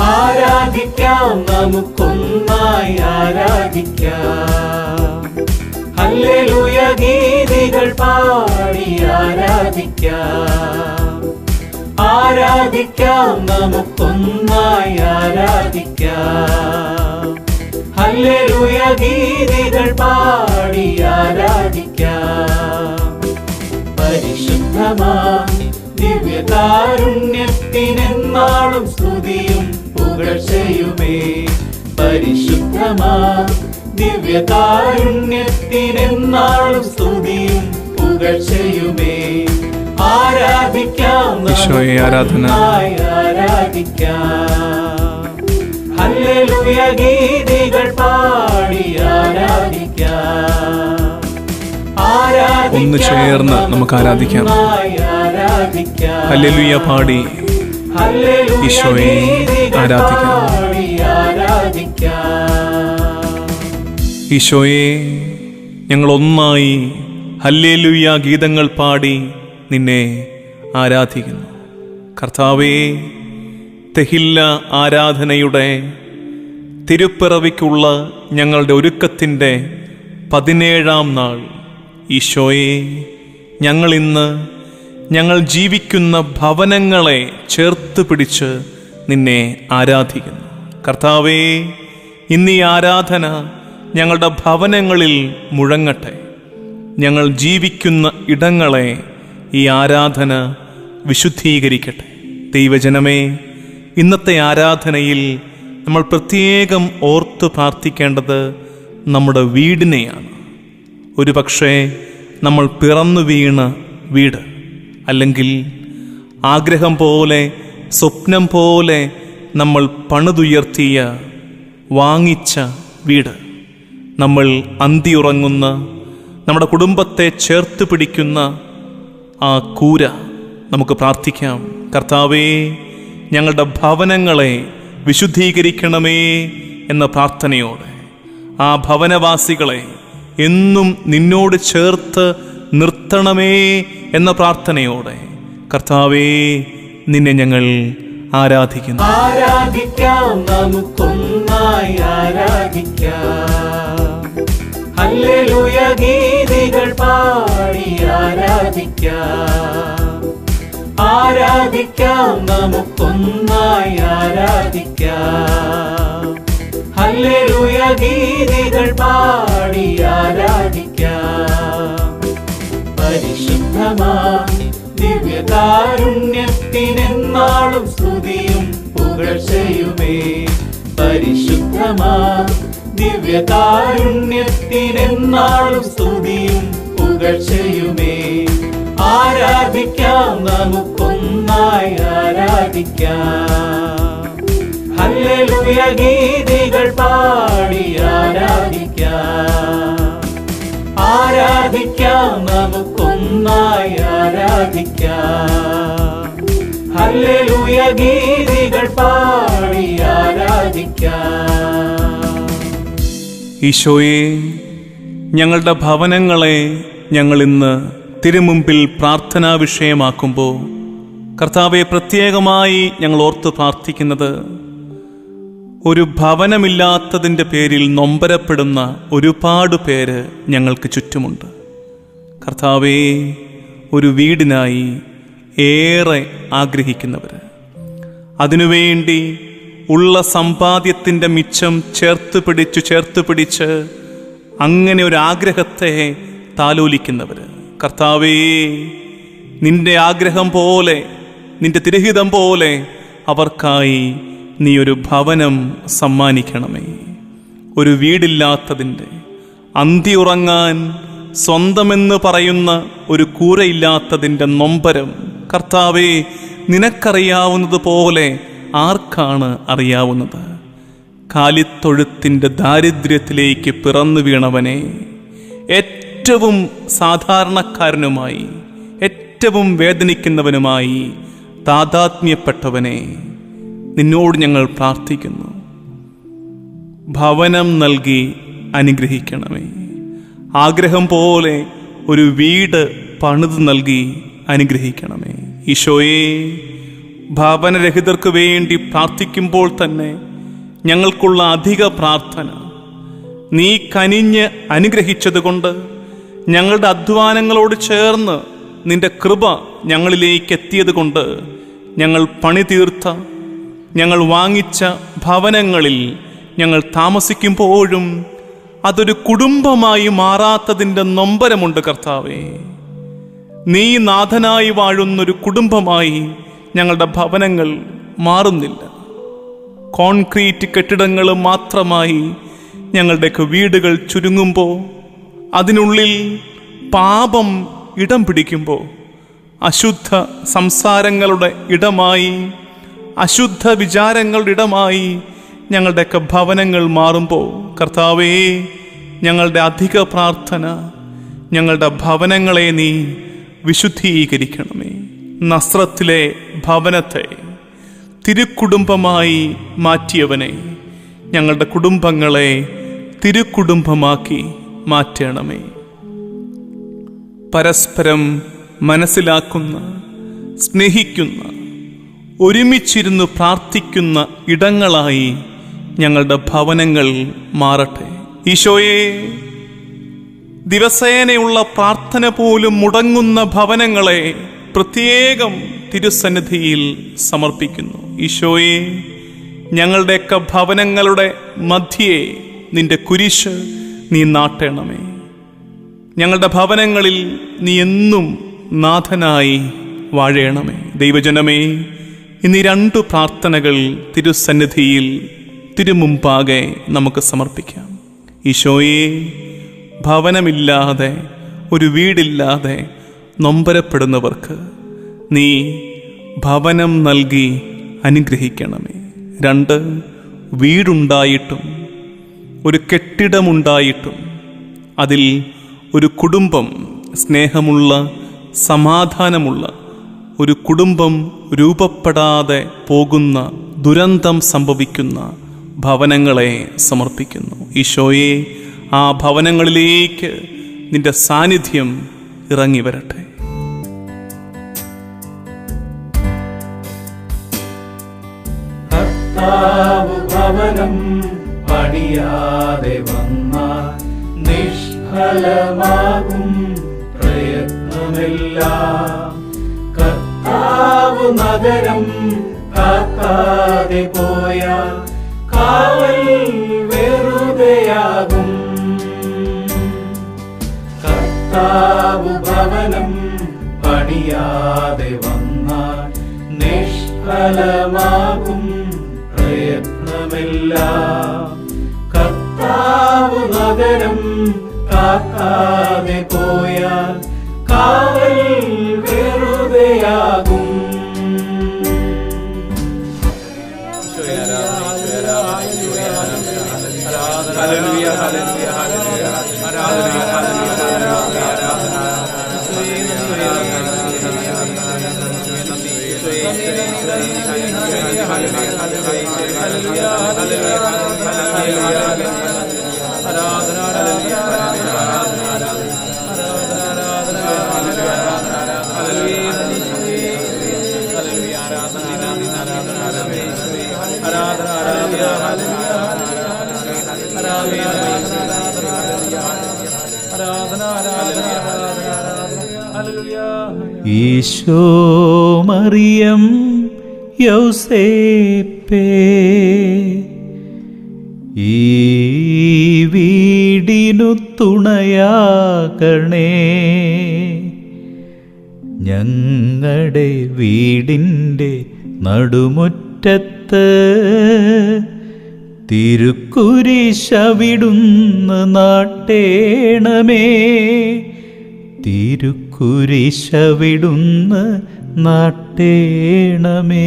ആരാധിക്കാം? നമുക്കൊന്നായി ആരാധിക്കാം. ഹല്ലേലൂയ ഗീതികൾ പാടി ആരാധിക്കാം. ആരാധിക്കാം? നമുക്കൊന്നായി ആരാധിക്കാം. ഹല്ലേലൂയ ഗീതികൾ പാടി ആരാധിക്കാം. പരിശുദ്ധമാ ദിവ്യകാരുണ്യത്തിനെന്നാളും സ്തുതിയും പുകഴ്ചയുമേ പരിശുദ്ധമാ ദിവ്യകാരുണ്യത്തിനെന്നാളും സ്തുതിയും പുകഴ്ചയുമേ ആരാധിക്കാം ഈശോയെ ആരാധന. ആരാധിക്കാം. ഹല്ലേലൂയ ഗീതികൾ പാടി ആരാധിക്കാം. ഒന്ന് ചേർന്ന് നമുക്ക് ആരാധിക്കാം. ഹല്ലേലൂയ പാടി. ഈശോയെ ആരാധിക്കാം. ഈശോയെ ഞങ്ങൾ ഒന്നായി ഹല്ലേലൂയ ഗീതങ്ങൾ പാടി നിന്നെ ആരാധിക്കുന്നു. കർത്താവേ തെഹില്ല ആരാധനയുടെ തിരുപ്പിറവിക്കുള്ള ഞങ്ങളുടെ ഒരുക്കത്തിന്റെ പതിനേഴാം നാൾ. ഈശോയെ ഞങ്ങളിന്ന് ഞങ്ങൾ ജീവിക്കുന്ന ഭവനങ്ങളെ ചേർത്ത് പിടിച്ച് നിന്നെ ആരാധിക്കുന്നു. കർത്താവേ ഇന്ന് ആരാധന ഞങ്ങളുടെ ഭവനങ്ങളിൽ മുഴങ്ങട്ടെ. ഞങ്ങൾ ജീവിക്കുന്ന ഇടങ്ങളെ ഈ ആരാധന വിശുദ്ധീകരിക്കട്ടെ. ദൈവജനമേ ഇന്നത്തെ ആരാധനയിൽ നമ്മൾ പ്രത്യേകം ഓർത്ത് പ്രാർത്ഥിക്കേണ്ടത് നമ്മുടെ വീടിനെയാണ്. ഒരു പക്ഷേ നമ്മൾ പിറന്നു വീണ വീട്. അല്ലെങ്കിൽ ആഗ്രഹം പോലെ സ്വപ്നം പോലെ നമ്മൾ പണിതുയർത്തിയ വാങ്ങിച്ച വീട്. നമ്മൾ അന്തിയുറങ്ങുന്ന നമ്മുടെ കുടുംബത്തെ ചേർത്ത് പിടിക്കുന്ന ആ കൂര നമുക്ക് പ്രാർത്ഥിക്കാം. കർത്താവേ ഞങ്ങളുടെ ഭവനങ്ങളെ വിശുദ്ധീകരിക്കണമേ എന്ന പ്രാർത്ഥനയോടെ ആ ഭവനവാസികളെ എന്നും നിന്നോട് ചേർത്ത് നിർത്തണമേ എന്ന പ്രാർത്ഥനയോടെ കർത്താവേ നിന്നെ ഞങ്ങൾ ആരാധിക്കുന്നു. ആരാധിക്കാം നമുക്കൊന്നായി ആരാധിക്കാം. ഹല്ലേലൂയ ഗീതികൾ പാടി ആരാധിക്കാം. ആരാധിക്കാം നമുക്കൊന്നായി ആരാധിക്കാം. ഹല്ലേലൂയ ഗീതികൾ പാടി ആരാധിക്കാം. ദിവ്യകാരുണ്യത്തിനെന്നാളും സ്തുതിയും പുകഴ്ചയുമേ പരിശുദ്ധമാ. ദിവ്യകാരുണ്യത്തിനെന്നാളും സ്തുതിയും പുകഴ്ചയുമേ ആരാധിക്കാം നമുക്കൊന്നായി ആരാധിക്കാം. ഹല്ലേലൂയ ഗീതികൾ പാടി ആരാധിക്കാം. ആരാധിക്കാം നമുക്കൊന്നായി ആരാധിക്കാം. ഹല്ലേലൂയ ഗീതികൾ പാടി ആരാധിക്കാം. ഈശോയെ ഞങ്ങളുടെ ഭവനങ്ങളെ ഞങ്ങൾ ഇന്ന് തിരുമുമ്പിൽ പ്രാർത്ഥനാ വിഷയമാക്കുമ്പോൾ കർത്താവെ പ്രത്യേകമായി ഞങ്ങൾ ഓർത്ത് പ്രാർത്ഥിക്കുന്നത് ഒരു ഭവനമില്ലാത്തതിന്റെ പേരിൽ നൊമ്പരപ്പെടുന്ന ഒരുപാട് പേര് ഞങ്ങൾക്ക് ചുറ്റുമുണ്ട്. കർത്താവേ ഒരു വീടിനായി ഏറെ ആഗ്രഹിക്കുന്നവർ അതിനുവേണ്ടി ഉള്ള സമ്പാദ്യത്തിന്റെ മിച്ചം ചേർത്ത് പിടിച്ചു ചേർത്ത് പിടിച്ച് അങ്ങനെ ഒരു ആഗ്രഹത്തെ താലോലിക്കുന്നവർ കർത്താവേ നിന്റെ ആഗ്രഹം പോലെ നിന്റെ തിരഹിതം പോലെ അവർക്കായി നീ ഒരു ഭവനം സമ്മാനിക്കണമേ. ഒരു വീടില്ലാത്തതിന്റെ ഉറങ്ങാൻ സ്വന്തമെന്ന് പറയുന്ന ഒരു കൂരയില്ലാത്തതിന്റെ നൊമ്പരം. കർത്താവെ നിനക്കറിയാവുന്നത് പോലെ ആർക്കാണ് അറിയാവുന്നത്? കാലിത്തൊഴുത്തിന്റെ ദാരിദ്ര്യത്തിലേക്ക് പിറന്നു വീണവനെ. ഏറ്റവും സാധാരണക്കാരനുമായി ഏറ്റവും വേദനിക്കുന്നവനുമായി താതാത്മ്യപ്പെട്ടവനെ. നിന്നോട് ഞങ്ങൾ പ്രാർത്ഥിക്കുന്നു. ഭവനം നൽകി അനുഗ്രഹിക്കണമേ. ആഗ്രഹം പോലെ ഒരു വീട് പണിത് നൽകി അനുഗ്രഹിക്കണമേ. ഈശോയെ ഭവനരഹിതർക്ക് വേണ്ടി പ്രാർത്ഥിക്കുമ്പോൾ തന്നെ ഞങ്ങൾക്കുള്ള അധിക പ്രാർത്ഥന. നീ കനിഞ്ഞ് അനുഗ്രഹിച്ചതുകൊണ്ട് ഞങ്ങളുടെ അധ്വാനങ്ങളോട് ചേർന്ന് നിന്റെ കൃപ ഞങ്ങളിലേക്ക് എത്തിയത് കൊണ്ട് ഞങ്ങൾ പണി തീർത്ത ഞങ്ങൾ വാങ്ങിച്ച ഭവനങ്ങളിൽ ഞങ്ങൾ താമസിക്കുമ്പോഴും അതൊരു കുടുംബമായി മാറാത്തതിന്റെ നൊമ്പരമുണ്ട് കർത്താവേ. നീ നാഥനായി വാഴുന്നൊരു കുടുംബമായി ഞങ്ങളുടെ ഭവനങ്ങൾ മാറുന്നില്ല. കോൺക്രീറ്റ് കെട്ടിടങ്ങൾ മാത്രമായി ഞങ്ങളുടെയൊക്കെ വീടുകൾ ചുരുങ്ങുമ്പോൾ അതിനുള്ളിൽ പാപം ഇടം പിടിക്കുമ്പോൾ അശുദ്ധ സംസാരങ്ങളുടെ ഇടമായി അശുദ്ധ വിചാരങ്ങളുടെ ഇടമായി ഞങ്ങളുടെയൊക്കെ ഭവനങ്ങൾ മാറുമ്പോൾ കർത്താവേ ഞങ്ങളുടെ അധിക പ്രാർത്ഥന ഞങ്ങളുടെ ഭവനങ്ങളെ നീ വിശുദ്ധീകരിക്കണമേ. നസ്രത്തിലെ ഭവനത്തെ തിരുക്കുടുംബമായി മാറ്റിയവനെ ഞങ്ങളുടെ കുടുംബങ്ങളെ തിരുക്കുടുംബമാക്കി മാറ്റണമേ. പരസ്പരം മനസ്സിലാക്കുന്ന സ്നേഹിക്കുന്ന ഒരുമിച്ചിരുന്ന് പ്രാർത്ഥിക്കുന്ന ഇടങ്ങളായി ഞങ്ങളുടെ ഭവനങ്ങൾ മാറട്ടെ. ഈശോയെ ദിവസേനയുള്ള പ്രാർത്ഥന പോലും മുടങ്ങുന്ന ഭവനങ്ങളെ പ്രത്യേകം തിരുസന്നിധിയിൽ സമർപ്പിക്കുന്നു. ഈശോയെ ഞങ്ങളുടെയൊക്കെ ഭവനങ്ങളുടെ മധ്യേ നിന്റെ കുരിശ് നീ നാട്ടണമേ. ഞങ്ങളുടെ ഭവനങ്ങളിൽ നീ എന്നും നാഥനായി വാഴേണമേ ദൈവജനമേ ഇന്ന് ഈ രണ്ടു പ്രാർത്ഥനകൾ തിരുസന്നിധിയിൽ തിരുമുമ്പാകെ നമുക്ക് സമർപ്പിക്കാം. ഈശോയെ ഭവനമില്ലാതെ ഒരു വീടില്ലാതെ നൊമ്പരപ്പെടുന്നവർക്ക് നീ ഭവനം നൽകി അനുഗ്രഹിക്കണമേ. രണ്ട് വീടുണ്ടായിട്ടും ഒരു കെട്ടിടമുണ്ടായിട്ടും അതിൽ ഒരു കുടുംബം സ്നേഹമുള്ള സമാധാനമുള്ള ഒരു കുടുംബം രൂപപ്പെടാതെ പോകുന്ന ദുരന്തം സംഭവിക്കുന്ന ഭവനങ്ങളെ സമർപ്പിക്കുന്നു. ഈശോയെ ആ ഭവനങ്ങളിലേക്ക് നിന്റെ സാന്നിധ്യം ഇറങ്ങി വരട്ടെ. ഭവനം പണിയാതെ നിഷ്ഫലമാകും പ്രയത്നമെല്ലാം. നഗരം കാക്കാതെ പോയാൽ കാവൽ വെറുതെയാകും. കർത്താവ് ഭവനം പണിയാതെ വന്നാൽ നിഷ്ഫലമാകും പ്രയത്നമില്ല. കർത്താവ് നഗരം കാക്കാതെ പോയാൽ കാവൽ Aleluia, aleluia, aleluia. Isho Mariyam യൗസേപ്പേ. ഈ വീടിനു തുണയാകണേ. ഞങ്ങളുടെ വീടിന്റെ നടുമുറ്റത്ത് തിരുക്കുരിശവിടുന്ന് നാട്ടേണമേ. തിരുക്കുരിശവിടുന്ന് നാട്ടേണമേ.